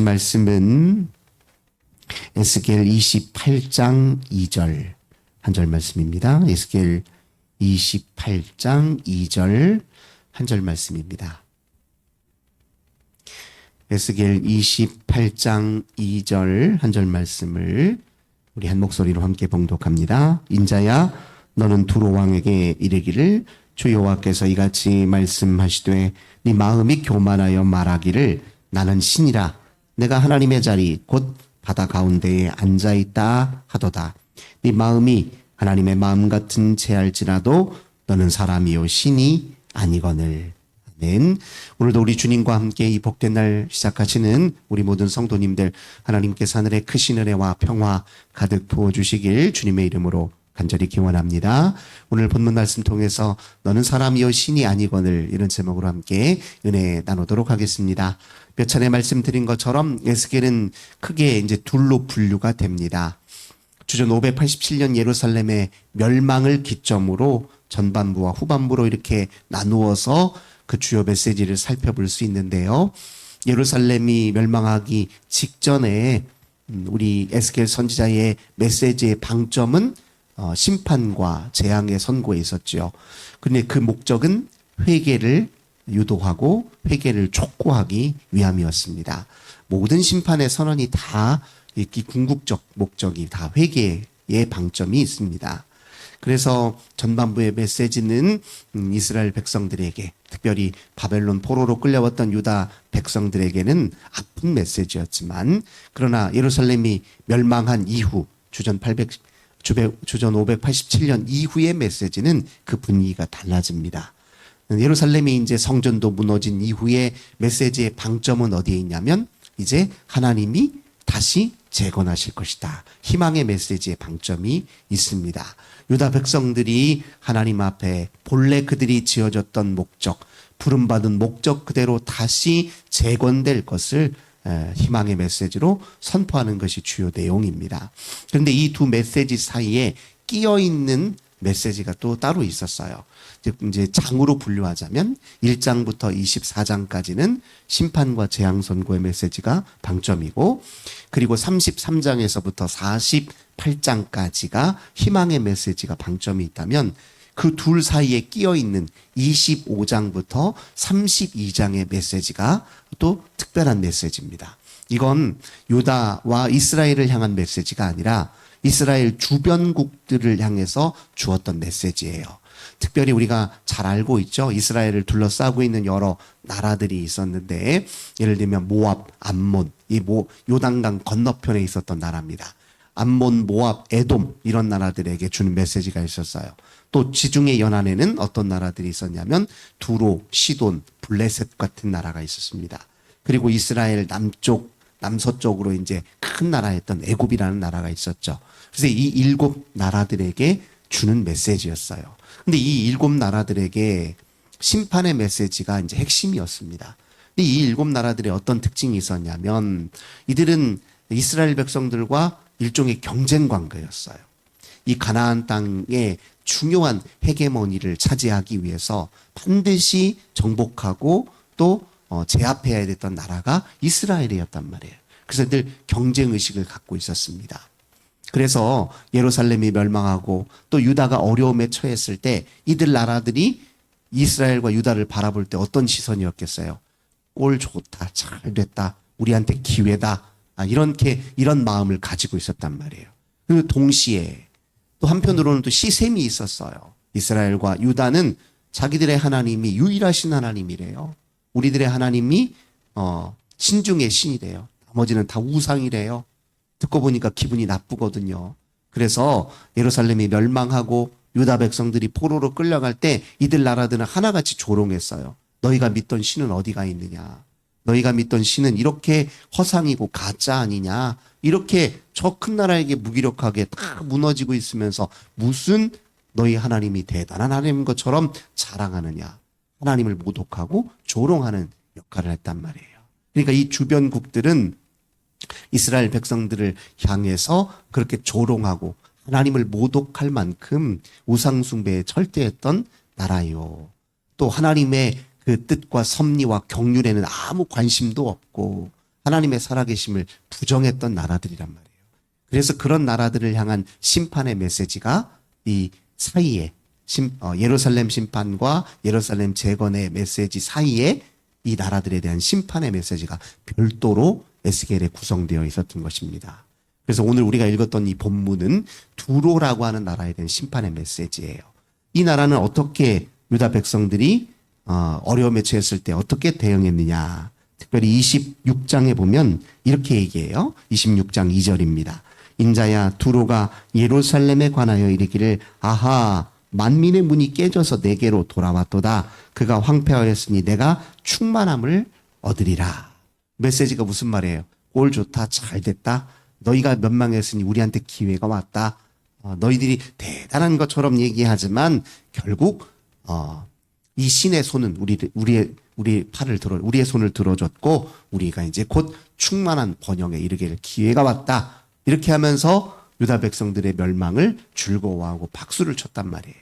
말씀은 에스겔 28장 2절 한 절 말씀입니다. 에스겔 28장 2절 한 절 말씀입니다. 에스겔 28장 2절 한 절 말씀을 우리 한 목소리로 함께 봉독합니다. 인자야 너는 두로 왕에게 이르기를 주 여호와께서 이같이 말씀하시되 네 마음이 교만하여 말하기를 나는 신이라 내가 하나님의 자리 곧 바다 가운데에 앉아 있다 하도다. 네 마음이 하나님의 마음 같은 채할지라도 너는 사람이요 신이 아니거늘. 아멘. 오늘도 우리 주님과 함께 이 복된 날 시작하시는 우리 모든 성도님들 하나님께서 하늘의 크신 은혜와 평화 가득 부어 주시길 주님의 이름으로 간절히 기원합니다. 오늘 본문 말씀 통해서 너는 사람이요 신이 아니거늘 이런 제목으로 함께 은혜 나누도록 하겠습니다. 몇 차례 말씀드린 것처럼 에스겔은 크게 이제 둘로 분류가 됩니다. 주전 587년 예루살렘의 멸망을 기점으로 전반부와 후반부로 이렇게 나누어서 그 주요 메시지를 살펴볼 수 있는데요. 예루살렘이 멸망하기 직전에 음, 우리 에스겔 선지자의 메시지의 방점은 어, 심판과 재앙의 선고에 있었죠. 근데 그 목적은 회개를 유도하고 회개를 촉구하기 위함이었습니다. 모든 심판의 선언이 다이 궁극적 목적이 다 회개의 방점이 있습니다. 그래서 전반부의 메시지는 음, 이스라엘 백성들에게 특별히 바벨론 포로로 끌려왔던 유다 백성들에게는 아픈 메시지였지만 그러나 예루살렘이 멸망한 이후 주전 800 주전 587년 이후의 메시지는 그 분위기가 달라집니다. 예루살렘이 이제 성전도 무너진 이후에 메시지의 방점은 어디에 있냐면 이제 하나님이 다시 재건하실 것이다. 희망의 메시지의 방점이 있습니다. 유다 백성들이 하나님 앞에 본래 그들이 지어졌던 목적, 부름받은 목적 그대로 다시 재건될 것을 희망의 메시지로 선포하는 것이 주요 내용입니다. 그런데 이 두 메시지 사이에 끼어 있는 메시지가 또 따로 있었어요. 이제 장으로 분류하자면 1장부터 24장까지는 심판과 재앙 선고의 메시지가 방점이고 그리고 33장에서부터 48장까지가 희망의 메시지가 방점이 있다면 그 둘 사이에 끼어 있는 25장부터 32장의 메시지가 또 특별한 메시지입니다. 이건 유다와 이스라엘을 향한 메시지가 아니라 이스라엘 주변국들을 향해서 주었던 메시지예요. 특별히 우리가 잘 알고 있죠. 이스라엘을 둘러싸고 있는 여러 나라들이 있었는데 예를 들면 모압, 암몬, 이 모 요단강 건너편에 있었던 나라입니다. 암몬, 모압, 에돔 이런 나라들에게 주는 메시지가 있었어요. 또 지중해 연안에는 어떤 나라들이 있었냐면 두로, 시돈, 블레셋 같은 나라가 있었습니다. 그리고 이스라엘 남쪽 남서쪽으로 이제 큰 나라였던 애굽이라는 나라가 있었죠. 그래서 이 일곱 나라들에게 주는 메시지였어요. 근데 이 일곱 나라들에게 심판의 메시지가 이제 핵심이었습니다. 근데 이 일곱 나라들의 어떤 특징이 있었냐면 이들은 이스라엘 백성들과 일종의 경쟁 관계였어요. 이 가나안 땅의 중요한 헤게모니를 차지하기 위해서 반드시 정복하고 또 어, 제압해야 됐던 나라가 이스라엘이었단 말이에요. 그래서 늘 경쟁 의식을 갖고 있었습니다. 그래서 예루살렘이 멸망하고 또 유다가 어려움에 처했을 때 이들 나라들이 이스라엘과 유다를 바라볼 때 어떤 시선이었겠어요? 꼴 좋다, 잘 됐다, 우리한테 기회다. 아, 이렇게 이런 마음을 가지고 있었단 말이에요. 그리고 동시에 또 한편으로는 또 시샘이 있었어요. 이스라엘과 유다는 자기들의 하나님이 유일하신 하나님이래요. 우리들의 하나님이 어, 신중의 신이래요. 나머지는 다 우상이래요. 듣고 보니까 기분이 나쁘거든요. 그래서 예루살렘이 멸망하고 유다 백성들이 포로로 끌려갈 때 이들 나라들은 하나같이 조롱했어요. 너희가 믿던 신은 어디가 있느냐? 너희가 믿던 신은 이렇게 허상이고 가짜 아니냐? 이렇게 저 큰 나라에게 무기력하게 다 무너지고 있으면서 무슨 너희 하나님이 대단한 하나님인 것처럼 자랑하느냐? 하나님을 모독하고 조롱하는 역할을 했단 말이에요. 그러니까 이 주변국들은 이스라엘 백성들을 향해서 그렇게 조롱하고 하나님을 모독할 만큼 우상숭배에 철저했던 나라요. 또 하나님의 그 뜻과 섭리와 경륜에는 아무 관심도 없고 하나님의 살아계심을 부정했던 나라들이란 말이에요. 그래서 그런 나라들을 향한 심판의 메시지가 이 사이에 심- 어, 예루살렘 심판과 예루살렘 재건의 메시지 사이에 이 나라들에 대한 심판의 메시지가 별도로 에스겔에 구성되어 있었던 것입니다. 그래서 오늘 우리가 읽었던 이 본문은 두로라고 하는 나라에 대한 심판의 메시지예요. 이 나라는 어떻게 유다 백성들이 어, 어려움에 처했을 때 어떻게 대응했느냐. 특별히 26장에 보면 이렇게 얘기해요. 26장 2절입니다. 인자야 두로가 예루살렘에 관하여 이르기를 아하 만민의 문이 깨져서 내게로 돌아왔도다. 그가 황폐하였으니 내가 충만함을 얻으리라. 메시지가 무슨 말이에요? 꼴 좋다, 잘 됐다. 너희가 면망했으니 우리한테 기회가 왔다. 어, 너희들이 대단한 것처럼 얘기하지만 결국 어, 이 신의 손은 우리 우리의 우리 팔을 들어 우리의 손을 들어줬고 우리가 이제 곧 충만한 번영에 이르게 기회가 왔다. 이렇게 하면서 유다 백성들의 멸망을 즐거워하고 박수를 쳤단 말이에요.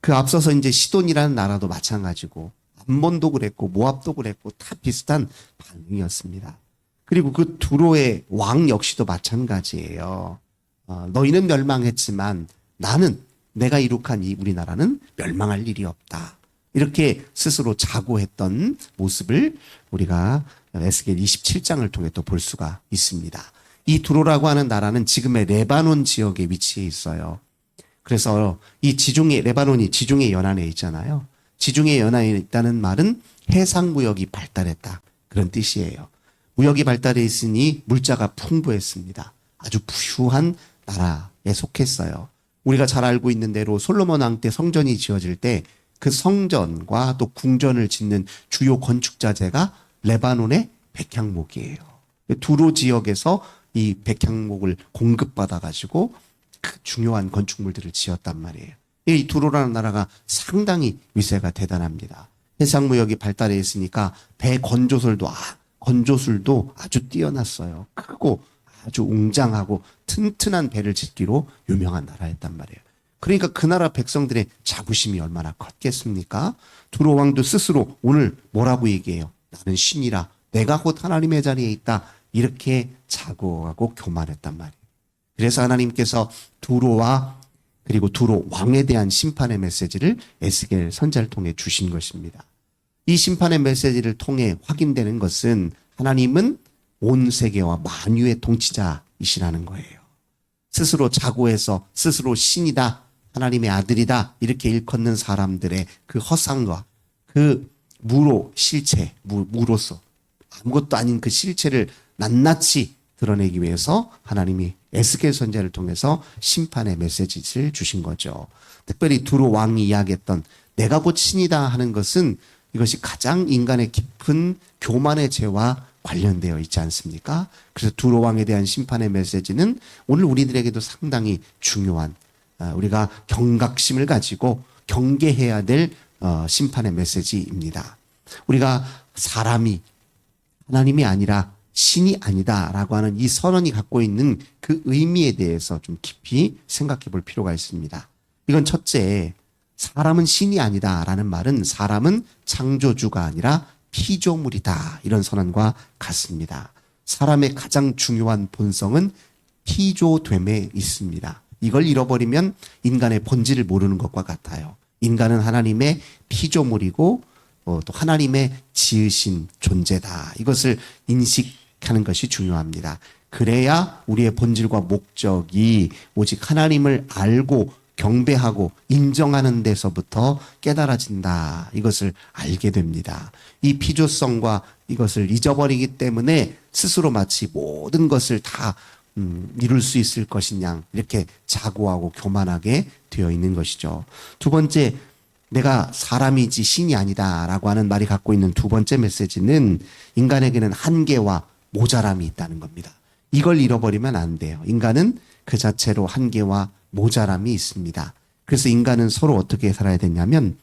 그 앞서서 이제 시돈이라는 나라도 마찬가지고 암몬도 그랬고 모압도 그랬고 다 비슷한 반응이었습니다. 그리고 그 두로의 왕 역시도 마찬가지예요. 어, 너희는 멸망했지만 나는 내가 이룩한 이 우리나라는 멸망할 일이 없다. 이렇게 스스로 자고했던 모습을 우리가 에스겔 27장을 통해 또 볼 수가 있습니다. 이 두로라고 하는 나라는 지금의 레바논 지역에 위치해 있어요. 그래서 이 지중해 레바논이 지중해 연안에 있잖아요. 지중해 연안에 있다는 말은 해상 무역이 발달했다 그런 뜻이에요. 무역이 발달해 있으니 물자가 풍부했습니다. 아주 부유한 나라에 속했어요. 우리가 잘 알고 있는 대로 솔로몬 왕 때 성전이 지어질 때 그 성전과 또 궁전을 짓는 주요 건축 자재가 레바논의 백향목이에요. 두로 지역에서 이 백향목을 공급받아 가지고 그 중요한 건축물들을 지었단 말이에요. 이 두로라는 나라가 상당히 위세가 대단합니다. 해상 무역이 발달해 있으니까 배 건조술도 아, 건조술도 아주 뛰어났어요. 크고 아주 웅장하고 튼튼한 배를 짓기로 유명한 나라였단 말이에요. 그러니까 그 나라 백성들의 자부심이 얼마나 컸겠습니까? 두로 왕도 스스로 오늘 뭐라고 얘기해요? 나는 신이라 내가 곧 하나님의 자리에 있다. 이렇게 자고하고 교만했단 말이에요. 그래서 하나님께서 두로와 그리고 두로 왕에 대한 심판의 메시지를 에스겔 선자를 통해 주신 것입니다. 이 심판의 메시지를 통해 확인되는 것은 하나님은 온 세계와 만유의 통치자이시라는 거예요. 스스로 자고해서 스스로 신이다, 하나님의 아들이다 이렇게 일컫는 사람들의 그 허상과 그 무로 실체, 무, 무로서 아무것도 아닌 그 실체를 낱낱이 드러내기 위해서 하나님이 에스겔 선자를 통해서 심판의 메시지를 주신 거죠. 특별히 두로 왕이 이야기했던 내가 곧 신이다 하는 것은 이것이 가장 인간의 깊은 교만의 죄와 관련되어 있지 않습니까? 그래서 두로 왕에 대한 심판의 메시지는 오늘 우리들에게도 상당히 중요한 아, 우리가 경각심을 가지고 경계해야 될 어, 심판의 메시지입니다. 우리가 사람이 하나님이 아니라 신이 아니다라고 하는 이 선언이 갖고 있는 그 의미에 대해서 좀 깊이 생각해 볼 필요가 있습니다. 이건 첫째, 사람은 신이 아니다라는 말은 사람은 창조주가 아니라 피조물이다. 이런 선언과 같습니다. 사람의 가장 중요한 본성은 피조됨에 있습니다. 이걸 잃어버리면 인간의 본질을 모르는 것과 같아요. 인간은 하나님의 피조물이고 어, 또 하나님의 지으신 존재다. 이것을 인식 하는 것이 중요합니다. 그래야 우리의 본질과 목적이 오직 하나님을 알고 경배하고 인정하는 데서부터 깨달아진다. 이것을 알게 됩니다. 이 피조성과 이것을 잊어버리기 때문에 스스로 마치 모든 것을 다 음, 이룰 수 있을 것이냐 이렇게 자고하고 교만하게 되어 있는 것이죠. 두 번째 내가 사람이지 신이 아니다라고 하는 말이 갖고 있는 두 번째 메시지는 인간에게는 한계와 모자람이 있다는 겁니다. 이걸 잃어버리면 안 돼요. 인간은 그 자체로 한계와 모자람이 있습니다. 그래서 인간은 서로 어떻게 살아야 되냐면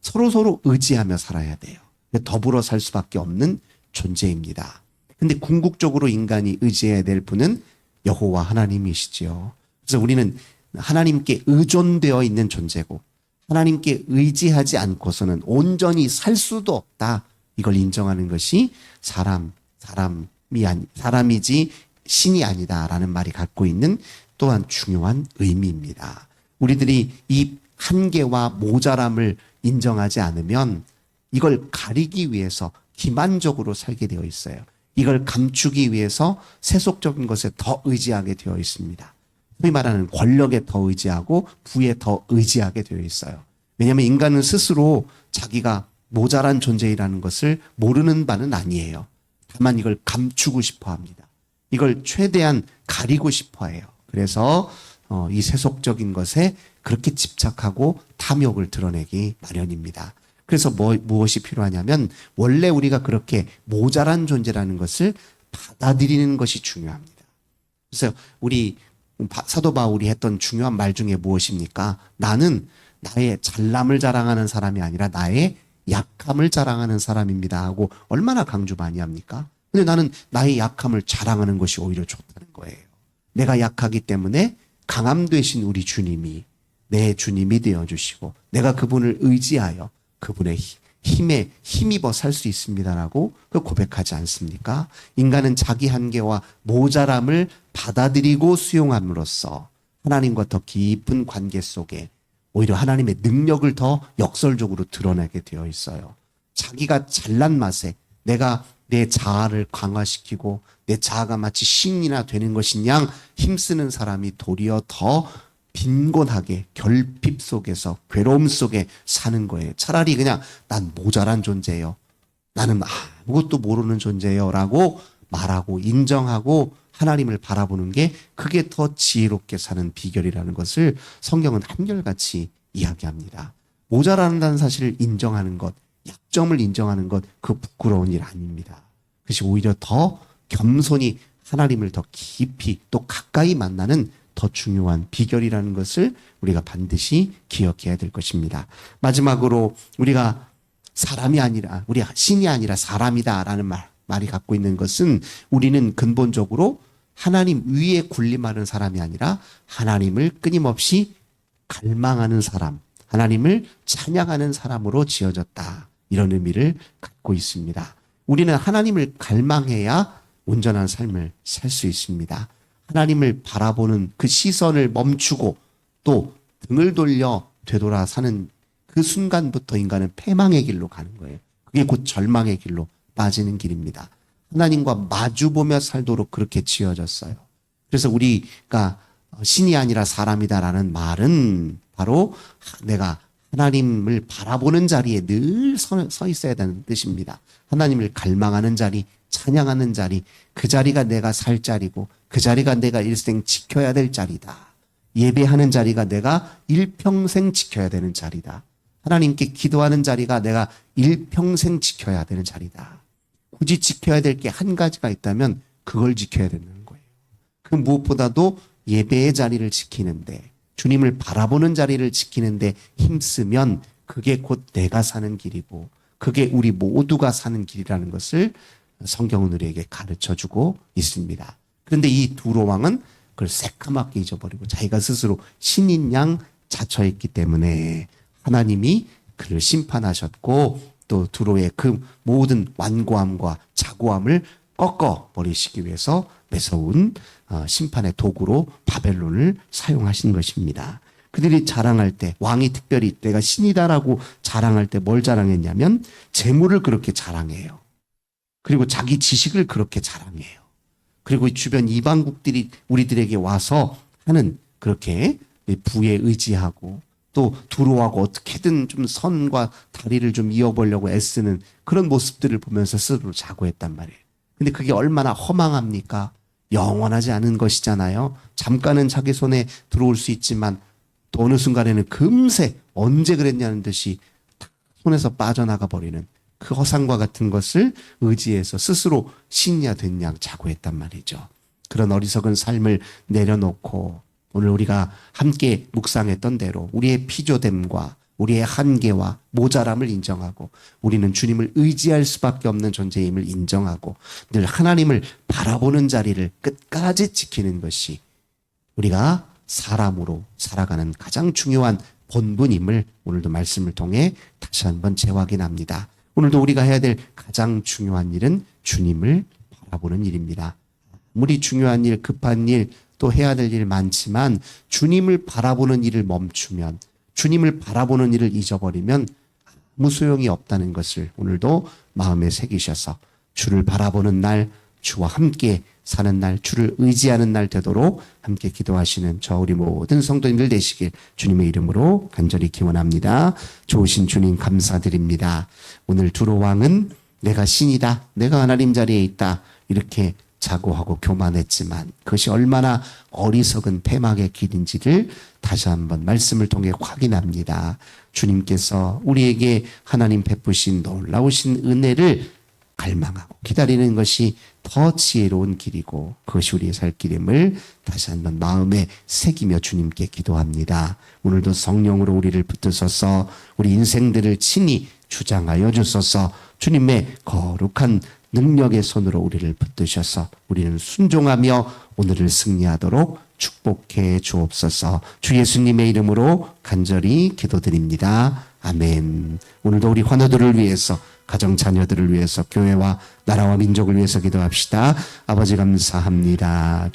서로 서로 의지하며 살아야 돼요. 더불어 살 수밖에 없는 존재입니다. 근데 궁극적으로 인간이 의지해야 될 분은 여호와 하나님이시지요. 그래서 우리는 하나님께 의존되어 있는 존재고 하나님께 의지하지 않고서는 온전히 살 수도 없다. 이걸 인정하는 것이 사람, 사람 아니 사람이지 신이 아니다라는 말이 갖고 있는 또한 중요한 의미입니다. 우리들이 이 한계와 모자람을 인정하지 않으면 이걸 가리기 위해서 기만적으로 살게 되어 있어요. 이걸 감추기 위해서 세속적인 것에 더 의지하게 되어 있습니다. 소위 말하는 권력에 더 의지하고 부에 더 의지하게 되어 있어요. 왜냐하면 인간은 스스로 자기가 모자란 존재이라는 것을 모르는 바는 아니에요. 다만 이걸 감추고 싶어 합니다. 이걸 최대한 가리고 싶어 해요. 그래서 어, 이 세속적인 것에 그렇게 집착하고 탐욕을 드러내기 마련입니다. 그래서 뭐, 무엇이 필요하냐면 원래 우리가 그렇게 모자란 존재라는 것을 받아들이는 것이 중요합니다. 그래서 우리 바- 사도 바울이 했던 중요한 말 중에 무엇입니까? 나는 나의 잘남을 자랑하는 사람이 아니라 나의 약함을 자랑하는 사람입니다 하고 얼마나 강조 많이 합니까? 근데 나는 나의 약함을 자랑하는 것이 오히려 좋다는 거예요. 내가 약하기 때문에 강함 되신 우리 주님이 내 주님이 되어 주시고 내가 그분을 의지하여 그분의 히- 힘에 힘입어 살 수 있습니다라고 그 고백하지 않습니까? 인간은 자기 한계와 모자람을 받아들이고 수용함으로써 하나님과 더 깊은 관계 속에 오히려 하나님의 능력을 더 역설적으로 드러내게 되어 있어요. 자기가 잘난 맛에 내가 내 자아를 강화시키고 내 자아가 마치 신이나 되는 것인 양 힘쓰는 사람이 도리어 더 빈곤하게 결핍 속에서 괴로움 속에 사는 거예요. 차라리 그냥 난 모자란 존재예요. 나는 아무것도 모르는 존재예요. 라고 말하고 인정하고 하나님을 바라보는 게 그게 더 지혜롭게 사는 비결이라는 것을 성경은 한결같이 이야기합니다. 모자란다는 사실을 인정하는 것, 약점을 인정하는 것, 그 부끄러운 일 아닙니다. 그것이 오히려 더 겸손히 하나님을 더 깊이 또 가까이 만나는 더 중요한 비결이라는 것을 우리가 반드시 기억해야 될 것입니다. 마지막으로 우리가 사람이 아니라 우리 신이 아니라 사람이다라는 말 말이 갖고 있는 것은 우리는 근본적으로 하나님 위에 군림하는 사람이 아니라 하나님을 끊임없이 갈망하는 사람, 하나님을 찬양하는 사람으로 지어졌다. 이런 의미를 갖고 있습니다. 우리는 하나님을 갈망해야 온전한 삶을 살 수 있습니다. 하나님을 바라보는 그 시선을 멈추고 또 등을 돌려 되돌아 사는 그 순간부터 인간은 패망의 길로 가는 거예요. 그게 곧 절망의 길로 빠지는 길입니다. 하나님과 마주보며 살도록 그렇게 지어졌어요. 그래서 우리가 신이 아니라 사람이다라는 말은 바로 내가 하나님을 바라보는 자리에 늘 서 있어야 되는 뜻입니다. 하나님을 갈망하는 자리, 찬양하는 자리, 그 자리가 내가 살 자리고 그 자리가 내가 일생 지켜야 될 자리다. 예배하는 자리가 내가 일평생 지켜야 되는 자리다. 하나님께 기도하는 자리가 내가 일평생 지켜야 되는 자리다. 굳이 지켜야 될 게 한 가지가 있다면 그걸 지켜야 되는 거예요. 그 무엇보다도 예배의 자리를 지키는데 주님을 바라보는 자리를 지키는데 힘쓰면 그게 곧 내가 사는 길이고 그게 우리 모두가 사는 길이라는 것을 성경은 우리에게 가르쳐 주고 있습니다. 그런데 이 두로 왕은 그걸 새까맣게 잊어버리고 자기가 스스로 신인 양 자처했기 때문에 하나님이 그를 심판하셨고 또 두로의 그 모든 완고함과 자고함을 꺾어 버리시기 위해서 매서운 어, 심판의 도구로 바벨론을 사용하신 것입니다. 그들이 자랑할 때 왕이 특별히 내가 신이다라고 자랑할 때 뭘 자랑했냐면 재물을 그렇게 자랑해요. 그리고 자기 지식을 그렇게 자랑해요. 그리고 주변 이방국들이 우리들에게 와서 하는 그렇게 부에 의지하고 또 두로하고 어떻게든 좀 선과 다리를 좀 이어보려고 애쓰는 그런 모습들을 보면서 스스로 자고했단 말이에요. 근데 그게 얼마나 허망합니까? 영원하지 않은 것이잖아요. 잠깐은 자기 손에 들어올 수 있지만 또 어느 순간에는 금세 언제 그랬냐는 듯이 손에서 빠져나가 버리는 그 허상과 같은 것을 의지해서 스스로 신이야 된양 자고했단 말이죠. 그런 어리석은 삶을 내려놓고 오늘 우리가 함께 묵상했던 대로 우리의 피조됨과 우리의 한계와 모자람을 인정하고 우리는 주님을 의지할 수밖에 없는 존재임을 인정하고 늘 하나님을 바라보는 자리를 끝까지 지키는 것이 우리가 사람으로 살아가는 가장 중요한 본분임을 오늘도 말씀을 통해 다시 한번 재확인합니다. 오늘도 우리가 해야 될 가장 중요한 일은 주님을 바라보는 일입니다. 아무리 중요한 일, 급한 일, 또 해야 될 일 많지만 주님을 바라보는 일을 멈추면 주님을 바라보는 일을 잊어버리면 아무 소용이 없다는 것을 오늘도 마음에 새기셔서 주를 바라보는 날, 주와 함께 사는 날, 주를 의지하는 날 되도록 함께 기도하시는 저 우리 모든 성도님들 되시길 주님의 이름으로 간절히 기원합니다. 좋으신 주님 감사드립니다. 오늘 두로 왕은 내가 신이다. 내가 하나님 자리에 있다. 이렇게 자고하고 교만했지만 그것이 얼마나 어리석은 패막의 길인지를 다시 한번 말씀을 통해 확인합니다. 주님께서 우리에게 하나님 베푸신 놀라우신 은혜를 갈망하고 기다리는 것이 더 지혜로운 길이고 그것이 우리의 살 길임을 다시 한번 마음에 새기며 주님께 기도합니다. 오늘도 성령으로 우리를 붙드셔서 우리 인생들을 친히 주장하여 주소서 주님의 거룩한 능력의 손으로 우리를 붙드셔서 우리는 순종하며 오늘을 승리하도록 축복해 주옵소서 주 예수님의 이름으로 간절히 기도드립니다. 아멘. 오늘도 우리 환우들을 위해서 가정 자녀들을 위해서 교회와 나라와 민족을 위해서 기도합시다. 아버지 감사합니다.